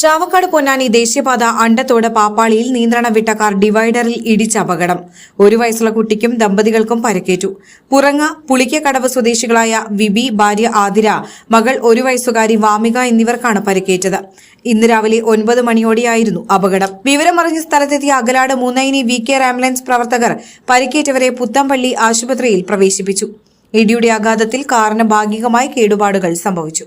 Chavakkad Ponnani ദേശീയപാത അണ്ടത്തോട് പാപ്പാളിയിൽ നിയന്ത്രണം വിട്ട കാർ ഡിവൈഡറിൽ ഇടിച്ച അപകടം. ഒരു വയസ്സുള്ള കുട്ടിക്കും ദമ്പതികൾക്കും പരിക്കേറ്റു. പുറങ്ങ പുളിക്കക്കടവ് സ്വദേശികളായ വിബി ഭാര്യ ആതിര മകൾ ഒരു വയസ്സുകാരി വാമിക എന്നിവർക്കാണ് പരിക്കേറ്റത്. ഇന്ന് രാവിലെ ഒൻപത് മണിയോടെയായിരുന്നു അപകടം. വിവരമറിഞ്ഞ സ്ഥലത്തെത്തിയ Akalad Moonnaini we care ambulance പ്രവർത്തകർ പരിക്കേറ്റവരെ പുത്തമ്പള്ളി ആശുപത്രിയിൽ പ്രവേശിപ്പിച്ചു. ഇടിയുടെ ആഘാതത്തിൽ കാറിന് ഭാഗികമായി കേടുപാടുകൾ സംഭവിച്ചു.